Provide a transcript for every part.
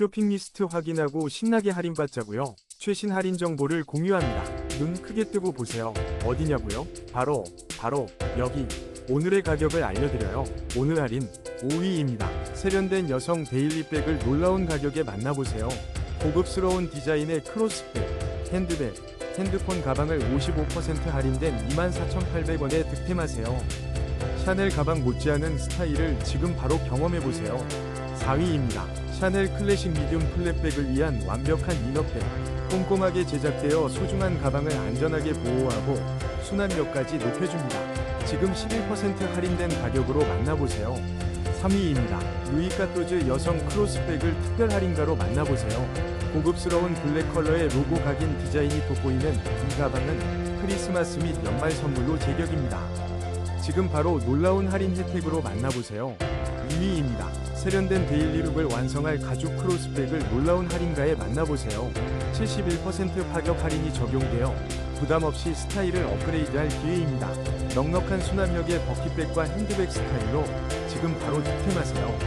쇼핑 리스트 확인하고 신나게 할인받자고요. 최신 할인 정보를 공유합니다. 눈 크게 뜨고 보세요. 어디냐고요? 바로 바로 여기. 오늘의 가격을 알려드려요. 오늘 할인 5위입니다. 세련된 여성 데일리백을 놀라운 가격에 만나보세요. 고급스러운 디자인의 크로스백, 핸드백, 핸드폰 가방을 55% 할인된 24,800원에 득템하세요. 샤넬 가방 못지않은 스타일을 지금 바로 경험해보세요. 4위입니다. 샤넬 클래식 미디움 플랫백을 위한 완벽한 이너백. 꼼꼼하게 제작되어 소중한 가방을 안전하게 보호하고 수납력까지 높여줍니다. 지금 11% 할인된 가격으로 만나보세요. 3위입니다. 루이카토즈 여성 크로스백을 특별 할인가로 만나보세요. 고급스러운 블랙 컬러의 로고 각인 디자인이 돋보이는 이 가방은 크리스마스 및 연말 선물로 제격입니다. 지금 바로 놀라운 할인 혜택으로 만나보세요. 2위입니다. 세련된 데일리룩을 완성할 가죽 크로스백을 놀라운 할인가에 만나보세요. 71% 파격 할인이 적용되어 부담 없이 스타일을 업그레이드할 기회입니다. 넉넉한 수납력의 버킷백과 핸드백 스타일로 지금 바로 득템하세요.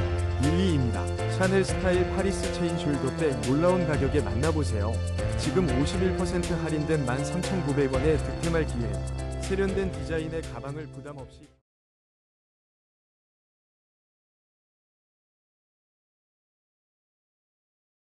1위입니다. 샤넬 스타일 파리스 체인 숄더백 놀라운 가격에 만나보세요. 지금 51% 할인된 13,900원에 득템할 기회. 세련된 디자인의 가방을 부담 없이